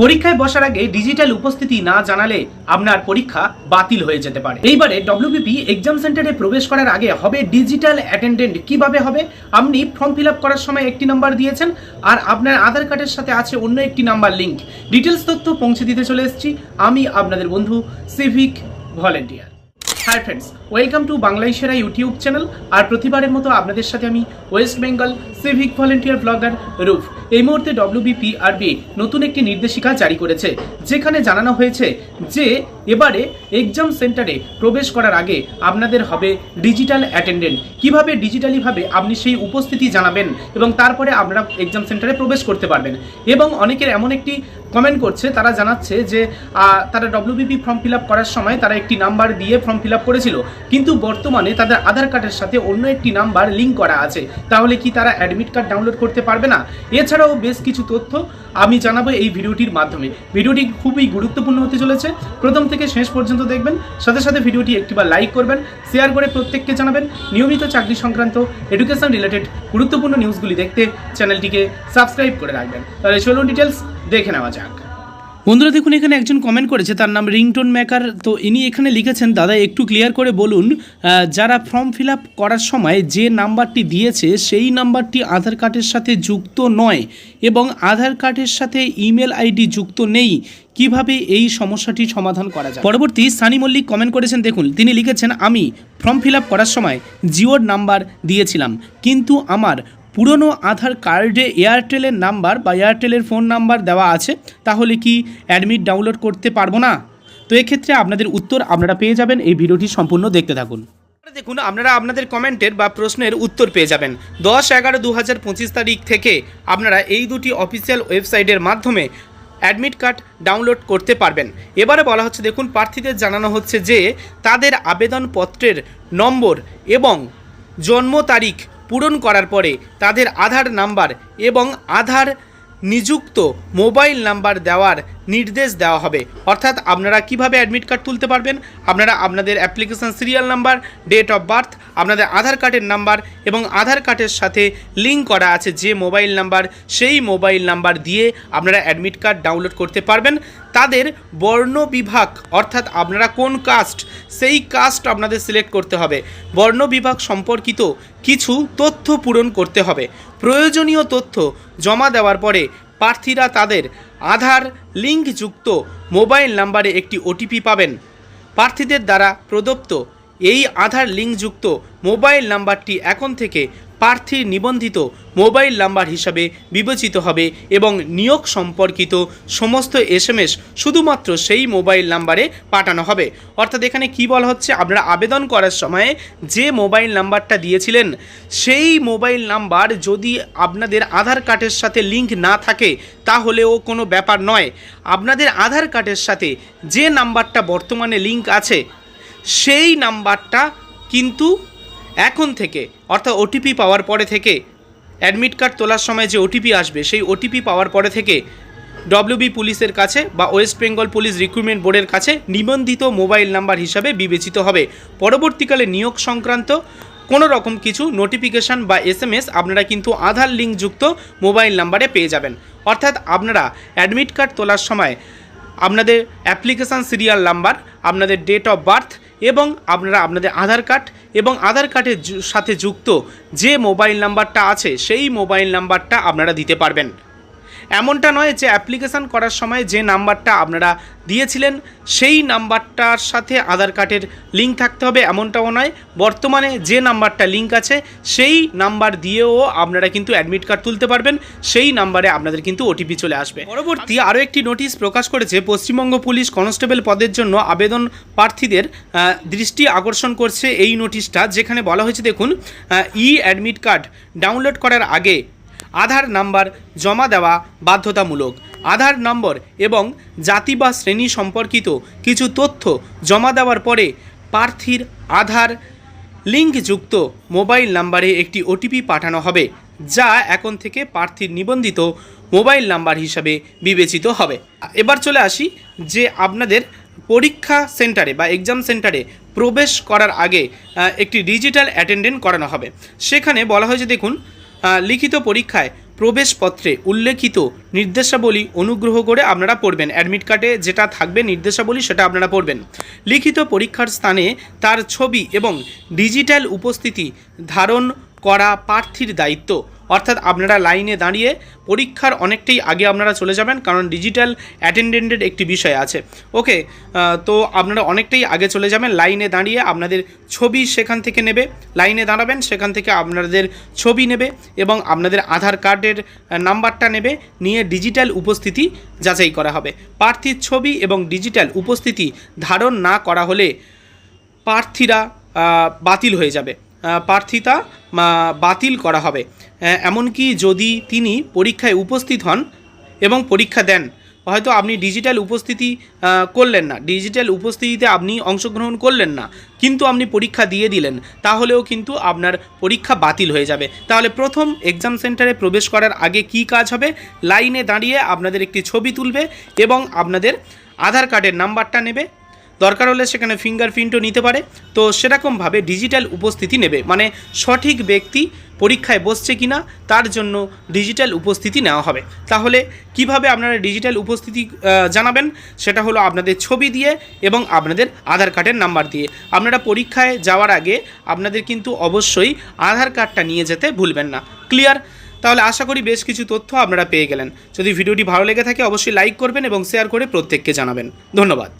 পরীক্ষায় বসার আগে ডিজিটাল উপস্থিতি না জানালে আপনার পরীক্ষা বাতিল হয়ে যেতে পারে। এইবারে ডব্লিউবিপি এক্সাম সেন্টারে প্রবেশ করার আগে হবে ডিজিটাল অ্যাটেন্ডেন্ট কীভাবে হবে? আপনি ফর্ম ফিল আপ করার সময় একটি নাম্বার দিয়েছেন আর আপনার আধার কার্ডের সাথে আছে অন্য একটি নাম্বার লিঙ্ক ডিটেলস তথ্য পৌঁছে দিতে চলে এসেছি। আমি আপনাদের বন্ধু civic volunteer hi friends welcome to বাংলায় সেরা ইউটিউব চ্যানেল আর প্রতিবারের মতো আপনাদের সাথে আমি West Bengal civic volunteer blogger roof এই মুহূর্তে ডব্লিউবিপিআরবি নতুন একটি নির্দেশিকা জারি করেছে, যেখানে জানানো হয়েছে যে এবারে এক্সাম সেন্টারে প্রবেশ করার আগে আপনাদের হবে ডিজিটাল অ্যাটেন্ডেন্ট কীভাবে ডিজিটালিভাবে আপনি সেই উপস্থিতি জানাবেন এবং তারপরে আপনারা এক্সাম সেন্টারে প্রবেশ করতে পারবেন। এবং অনেকের এমন একটি কমেন্ট করছে, তারা জানাচ্ছে যে তারা ডব্লিউবিপি ফর্ম ফিল করার সময় তারা একটি নাম্বার দিয়ে ফর্ম ফিল করেছিল। কিন্তু বর্তমানে তাদের আধার কার্ডের সাথে অন্য একটি নাম্বার লিঙ্ক করা আছে। তাহলে কি তারা অ্যাডমিট কার্ড ডাউনলোড করতে পারবে না? এছাড়াও বেশ কিছু তথ্য আমি জানাব এই ভিডিওটির মাধ্যমে। ভিডিওটি খুবই গুরুত্বপূর্ণ হতে চলেছে। প্রথম থেকে শেষ পর্যন্ত দেখবেন। সাথে সাথে ভিডিওটি একটিবার লাইক করবেন শেয়ার করে প্রত্যেককে জানাবেন। নিয়মিত চাকরি সংক্রান্ত এডুকেশন রিলেটেড গুরুত্বপূর্ণ নিউজগুলি দেখতে চ্যানেলটিকে সাবস্ক্রাইব করে রাখবেন। তাহলে চলুন ডিটেলস দেখে নেওয়া যাক। বন্ধুরা, দেখুন, এখানে একজন কমেন্ট করেছে, তার নাম রিংটোন মেকার তো ইনি এখানে লিখেছেন, দাদা, একটু ক্লিয়ার করে বলুন যারা ফর্ম ফিল আপ করার সময় যে নাম্বারটি দিয়েছে, সেই নাম্বারটি আধার কার্ডের সাথে যুক্ত নয় এবং আধার কার্ডের সাথে ইমেল আইডি যুক্ত নেই। কীভাবে এই সমস্যাটি সমাধান করা যায়? পরবর্তী সানি মল্লিক কমেন্ট করেছেন, দেখুন, তিনি লিখেছেন, আমি ফর্ম ফিল করার সময় জিওর নাম্বার দিয়েছিলাম, কিন্তু আমার পুরনো আধার কার্ডে এয়ারটেলের নাম্বার বা এয়ারটেলের ফোন নাম্বার দেওয়া আছে, তাহলে কি অ্যাডমিট ডাউনলোড করতে পারব না? তো এক্ষেত্রে আপনাদের উত্তর আপনারা পেয়ে যাবেন, এই ভিডিওটি সম্পূর্ণ দেখতে থাকুন। দেখুন, আপনারা আপনাদের কমেন্টের বা প্রশ্নের উত্তর পেয়ে যাবেন। দশ এগারো দু হাজার পঁচিশ তারিখ থেকে আপনারা এই দুটি অফিসিয়াল ওয়েবসাইটের মাধ্যমে অ্যাডমিট কার্ড ডাউনলোড করতে পারবেন। এবারে বলা হচ্ছে, দেখুন, প্রার্থীদের জানানো হচ্ছে যে তাদের আবেদনপত্রের নম্বর এবং জন্ম তারিখ পূরণ করার পরে তাদের আধার নাম্বার এবং আধার নিযুক্ত মোবাইল নাম্বার দেওয়ার নির্দেশ দেওয়া হবে। অর্থাৎ আপনারা কীভাবে অ্যাডমিট কার্ড তুলতে পারবেন? আপনারা আপনাদের application serial number, date of birth, আপনাদের আধার কার্ডের নাম্বার এবং আধার কার্ডের সাথে লিঙ্ক করা আছে যে মোবাইল নাম্বার, সেই মোবাইল নাম্বার দিয়ে আপনারা অ্যাডমিট কার্ড ডাউনলোড করতে পারবেন। তাদের বর্ণ বিভাগ, অর্থাৎ আপনারা কোন কাস্ট সেই কাস্ট আপনাদের সিলেক্ট করতে হবে। বর্ণ বিভাগ সম্পর্কিত কিছু তথ্য পূরণ করতে হবে। প্রয়োজনীয় তথ্য জমা দেওয়ার পরে প্রার্থীরা তাদের আধার লিঙ্কযুক্ত মোবাইল নাম্বারে একটি ওটিপি পাবেন। প্রার্থীদের দ্বারা প্রদত্ত এই আধার লিঙ্কযুক্ত মোবাইল নাম্বারটি এখন থেকে প্রার্থীর নিবন্ধিত মোবাইল নাম্বার হিসাবে বিবেচিত হবে এবং নিয়োগ সম্পর্কিত সমস্ত এসএমএস শুধুমাত্র সেই মোবাইল নাম্বারে পাঠানো হবে। অর্থাৎ এখানে কি বলা হচ্ছে? আপনারা আবেদন করার সময়ে যে মোবাইল নাম্বারটা দিয়েছিলেন, সেই মোবাইল নাম্বার যদি আপনাদের আধার কার্ডের সাথে লিঙ্ক না থাকে, তাহলেও কোনো ব্যাপার নয়। আপনাদের আধার কার্ডের সাথে যে নাম্বারটা বর্তমানে লিঙ্ক আছে, সেই নাম্বারটা কিন্তু এখন থেকে, অর্থাৎ ওটিপি পাওয়ার পরে থেকে অ্যাডমিট কার্ড তোলার সময় যে ওটিপি আসবে, সেই ওটিপি পাওয়ার পরে থেকে ডব্লিউবি পুলিশের কাছে বা ওয়েস্ট বেঙ্গল পুলিশ রিক্রুটমেন্ট বোর্ডের কাছে নিবন্ধিত মোবাইল নাম্বার হিসাবে বিবেচিত হবে। পরবর্তীকালে নিয়োগ সংক্রান্ত কোনো রকম কিছু নোটিফিকেশান বা এসএমএস আপনারা কিন্তু আধার লিঙ্কযুক্ত মোবাইল নাম্বারে পেয়ে যাবেন। অর্থাৎ আপনারা অ্যাডমিট কার্ড তোলার সময় আপনাদের অ্যাপ্লিকেশান সিরিয়াল নাম্বার আপনাদের ডেট অফ বার্থ এবং আপনারা আপনাদের আধার কার্ড এবং আধার কার্ডের সাথে যুক্ত যে মোবাইল নাম্বারটা আছে, সেই মোবাইল নাম্বারটা আপনারা দিতে পারবেন। এমনটা নয় যে অ্যাপ্লিকেশান করার সময় যে নাম্বারটা আপনারা দিয়েছিলেন, সেই নাম্বারটার সাথে আধার কার্ডের লিঙ্ক থাকতে হবে, এমনটাও নয়। বর্তমানে যে নাম্বারটা লিঙ্ক আছে, সেই নাম্বার দিয়েও আপনারা কিন্তু অ্যাডমিট কার্ড তুলতে পারবেন। সেই নাম্বারে আপনাদের কিন্তু ওটিপি চলে আসবে। পরবর্তী আরও একটি নোটিশ প্রকাশ করেছে, পশ্চিমবঙ্গ পুলিশ কনস্টেবল পদের জন্য আবেদন প্রার্থীদের দৃষ্টি আকর্ষণ করছে এই নোটিশটা যেখানে বলা হয়েছে, দেখুন ই অ্যাডমিট কার্ড ডাউনলোড করার আগে আধার নাম্বার জমা দেওয়া বাধ্যতামূলক। আধার নম্বর এবং জাতি বা শ্রেণি সম্পর্কিত কিছু তথ্য জমা দেওয়ার পরে প্রার্থীর আধার লিঙ্কযুক্ত মোবাইল নাম্বারে একটি ওটিপি পাঠানো হবে, যা এখন থেকে প্রার্থীর নিবন্ধিত মোবাইল নাম্বার হিসাবে বিবেচিত হবে। এবার চলে আসি যে আপনাদের পরীক্ষা সেন্টারে বা এক্সাম সেন্টারে প্রবেশ করার আগে একটি ডিজিটাল অ্যাটেন্ডেন্ট করানো হবে। সেখানে বলা হয়েছে, দেখুন লিখিত পরীক্ষায় প্রবেশপত্রে উল্লেখিত নির্দেশাবলী অনুগ্রহ করে আপনারা পড়বেন। অ্যাডমিট কার্ডে যেটা থাকবে নির্দেশাবলী সেটা আপনারা পড়বেন। লিখিত পরীক্ষার স্থানে তার ছবি এবং ডিজিটাল উপস্থিতি ধারণ করা প্রার্থীর দায়িত্ব। অর্থাৎ আপনারা লাইনে দাঁড়িয়ে পরীক্ষার অনেকটাই আগে আপনারা চলে যাবেন, কারণ ডিজিটাল অ্যাটেন্ডেন্টের একটি বিষয় আছে। ওকে তো আপনারা অনেকটাই আগে চলে যাবেন, লাইনে দাঁড়িয়ে আপনাদের ছবি সেখান থেকে নেবে, লাইনে দাঁড়াবেন, সেখান থেকে আপনাদের ছবি নেবে এবং আপনাদের আধার কার্ডের নাম্বারটা নেবে, নিয়ে ডিজিটাল উপস্থিতি যাচাই করা হবে। প্রার্থীর ছবি এবং ডিজিটাল উপস্থিতি ধারণ না করা হলে প্রার্থীরা বাতিল হয়ে যাবে। প্রার্থিতা বাতিল করা হবে। এমনকি যদি তিনি পরীক্ষায় উপস্থিত হন এবং পরীক্ষা দেন, হয়তো আপনি ডিজিটাল উপস্থিতি করলেন না। ডিজিটাল উপস্থিতিতে আপনি অংশগ্রহণ করলেন না, কিন্তু আপনি পরীক্ষা দিয়ে দিলেন, তাহলেও কিন্তু আপনার পরীক্ষা বাতিল হয়ে যাবে। তাহলে প্রথম এক্সাম সেন্টারে প্রবেশ করার আগে কি কাজ হবে? লাইনে দাঁড়িয়ে আপনাদের একটি ছবি তুলবে এবং আপনাদের আধার কার্ডের নাম্বারটা নেবে। দরকার হলে সেখানে ফিঙ্গারপ্রিন্টও নিতে পারে। তো সেরকমভাবে ডিজিটাল উপস্থিতি নেবে। মানে সঠিক ব্যক্তি পরীক্ষায় বসছে কিনা, তার জন্য ডিজিটাল উপস্থিতি নেওয়া হবে। তাহলে কীভাবে আপনারা ডিজিটাল উপস্থিতি জানাবেন, সেটা হলো আপনাদের ছবি দিয়ে এবং আপনাদের আধার কার্ডের নাম্বার দিয়ে। আপনারা পরীক্ষায় যাওয়ার আগে আপনাদের কিন্তু অবশ্যই আধার কার্ডটা নিয়ে যেতে ভুলবেন না। ক্লিয়ার? তাহলে আশা করি বেশ কিছু তথ্য আপনারা পেয়ে গেলেন। যদি ভিডিওটি ভালো লেগে থাকে, অবশ্যই লাইক করবেন এবং শেয়ার করে প্রত্যেককে জানাবেন। ধন্যবাদ।